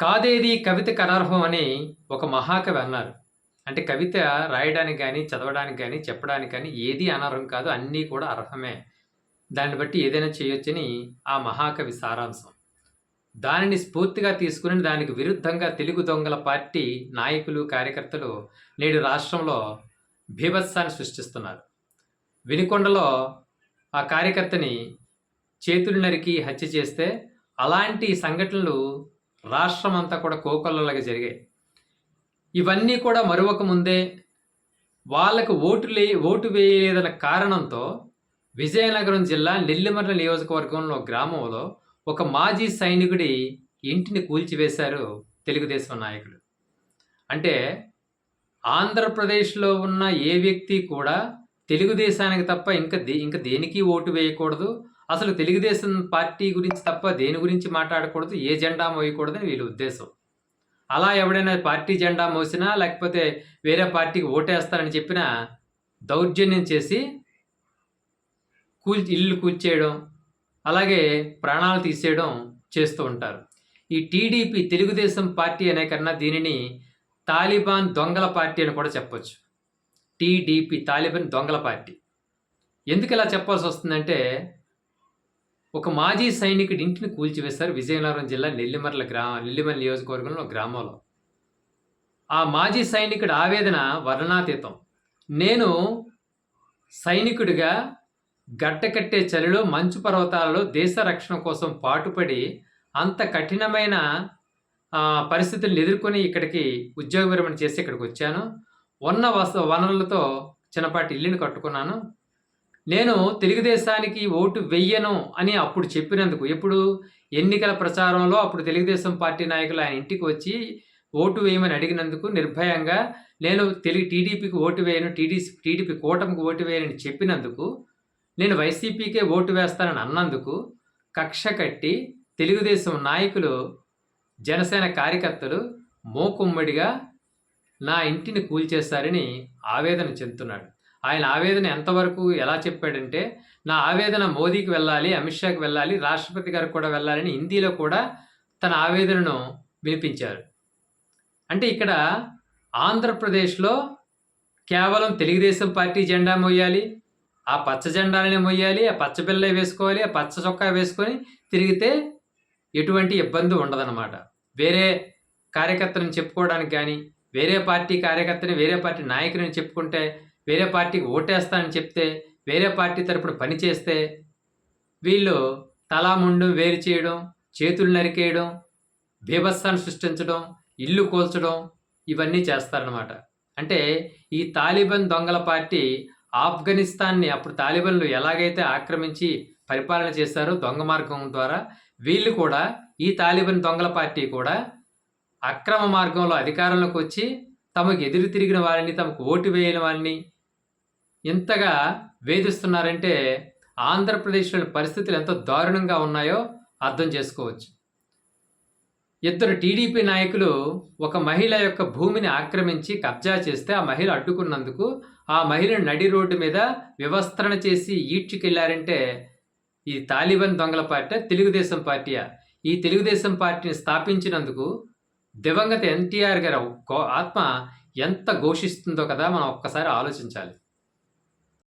కాదేది కవితకు అనర్హం అని ఒక మహాకవి అన్నారు. అంటే కవిత రాయడానికి కానీ చదవడానికి కానీ చెప్పడానికి కానీ ఏది అనర్హం కాదు అన్నీ కూడా అర్హమే. దాన్ని బట్టి ఏదైనా చేయొచ్చని ఆ మహాకవి సారాంశం. దానిని స్ఫూర్తిగా తీసుకుని దానికి విరుద్ధంగా తెలుగు దొంగల పార్టీ నాయకులు కార్యకర్తలు నేడు రాష్ట్రంలో భీభత్సాన్ని సృష్టిస్తున్నారు. వినుకొండలో ఆ కార్యకర్తని చేతులు నరికి హత్య చేస్తే అలాంటి సంఘటనలు రాష్ట్రం అంతా కూడా కోకొల్లలాగా జరిగాయి. ఇవన్నీ కూడా మరొక ముందే వాళ్ళకు ఓటు లే ఓటు వేయలేదన్న కారణంతో విజయనగరం జిల్లా నెల్లిమర్ల నియోజకవర్గంలో గ్రామంలో ఒక మాజీ సైనికుడి ఇంటిని కూల్చివేశారు తెలుగుదేశం నాయకులు. అంటే ఆంధ్రప్రదేశ్లో ఉన్న ఏ వ్యక్తి కూడా తెలుగుదేశానికి తప్ప ఇంకా దే ఇంకా దేనికి ఓటు వేయకూడదు? అసలు తెలుగుదేశం పార్టీ గురించి తప్ప దేని గురించి మాట్లాడకూడదు ఏ జెండా మోయకూడదని వీళ్ళ ఉద్దేశం. అలా ఎవడైనా పార్టీ జెండా మోసినా లేకపోతే వేరే పార్టీకి ఓటేస్తారని చెప్పినా దౌర్జన్యం చేసి కూల్ ఇల్లు కూల్చేయడం అలాగే ప్రాణాలు తీసేయడం చేస్తూ ఉంటారు. ఈ టీడీపీ తెలుగుదేశం పార్టీ అనే కన్నా దీనిని తాలిబాన్ దొంగల పార్టీ అని కూడా చెప్పొచ్చు. టీడీపీ తాలిబాన్ దొంగల పార్టీ. ఎందుకు ఇలా చెప్పాల్సి వస్తుందంటే ఒక మాజీ సైనికుడి ఇంటిని కూల్చివేశారు విజయనగరం జిల్లా నెల్లిమర్ల గ్రా నెల్లిమర్ల నియోజకవర్గంలో గ్రామంలో. ఆ మాజీ సైనికుడి ఆవేదన వర్ణనాతీతం. నేను సైనికుడిగా గట్టకట్టే చలిలో మంచు పర్వతాలలో దేశ రక్షణ కోసం పాటుపడి అంత కఠినమైన పరిస్థితులను ఎదుర్కొని ఇక్కడికి ఉద్యోగ విరమణ చేసి ఇక్కడికి వచ్చాను. ఉన్న వస వనరులతో చిన్నపాటి ఇల్లుని కట్టుకున్నాను. నేను తెలుగుదేశానికి ఓటు వెయ్యను అని అప్పుడు చెప్పినందుకు ఎప్పుడు? ఎన్నికల ప్రచారంలో అప్పుడు తెలుగుదేశం పార్టీ నాయకులు ఆయన ఇంటికి వచ్చి ఓటు వేయమని అడిగినందుకు నిర్భయంగా నేను తెలుగు టీడీపీకి ఓటు వేయను టీడీసీ టీడీపీ కూటమికి ఓటు వేయనని చెప్పినందుకు నేను వైసీపీకే ఓటు వేస్తానని అన్నందుకు కక్ష కట్టి తెలుగుదేశం నాయకులు జనసేన కార్యకర్తలు మోకుమ్మడిగా నా ఇంటిని కూల్చేశారని ఆవేదన చెందుతున్నాడు. ఆయన ఆవేదన ఎంతవరకు ఎలా చెప్పాడంటే నా ఆవేదన మోదీకి వెళ్ళాలి అమిత్ షాకి వెళ్ళాలి రాష్ట్రపతి గారికి కూడా వెళ్ళాలని హిందీలో కూడా తన ఆవేదనను వినిపించారు. అంటే ఇక్కడ ఆంధ్రప్రదేశ్లో కేవలం తెలుగుదేశం పార్టీ జెండా మోయాలి ఆ పచ్చ జెండాలనే మొయ్యాలి ఆ పచ్చ బిల్ల వేసుకోవాలి ఆ పచ్చ చొక్కా వేసుకొని తిరిగితే ఎటువంటి ఇబ్బంది ఉండదన్నమాట. వేరే కార్యకర్తలను చెప్పుకోవడానికి కానీ వేరే పార్టీ కార్యకర్తని వేరే పార్టీ నాయకుని చెప్పుకుంటే వేరే పార్టీకి ఓటేస్తానని చెప్తే వేరే పార్టీ తరపున పనిచేస్తే వీళ్ళు తలాముండు వేరు చేయడం చేతులు నరికేయడం బీభత్సాన్ని సృష్టించడం ఇల్లు కూల్చడం ఇవన్నీ చేస్తారనమాట అంటే ఈ తాలిబన్ దొంగల పార్టీ ఆఫ్ఘనిస్తాన్ని అప్పుడు తాలిబన్లు ఎలాగైతే ఆక్రమించి పరిపాలన చేశారో దొంగ మార్గం ద్వారా వీళ్ళు కూడా ఈ తాలిబన్ దొంగల పార్టీ కూడా అక్రమ మార్గంలో అధికారంలోకి వచ్చి తమకు ఎదురు తిరిగిన వారిని తమకు ఓటు వేయని వారిని ఇంతగా వేధిస్తున్నారంటే ఆంధ్రప్రదేశ్లోని పరిస్థితులు ఎంత దారుణంగా ఉన్నాయో అర్థం చేసుకోవచ్చు. ఇద్దరు టీడీపీ నాయకులు ఒక మహిళ యొక్క భూమిని ఆక్రమించి కబ్జా చేస్తే ఆ మహిళ అడ్డుకున్నందుకు ఆ మహిళను నడి రోడ్డు మీద వివస్త్రణ చేసి ఈడ్చుకెళ్ళారంటే ఈ తాలిబాన్ దొంగల పార్టీ తెలుగుదేశం పార్టీయా? ఈ తెలుగుదేశం పార్టీని స్థాపించినందుకు దివంగత ఎన్టీఆర్ గారి ఆత్మ ఎంత ఘోషిస్తుందో కదా మనం ఒక్కసారి ఆలోచించాలి.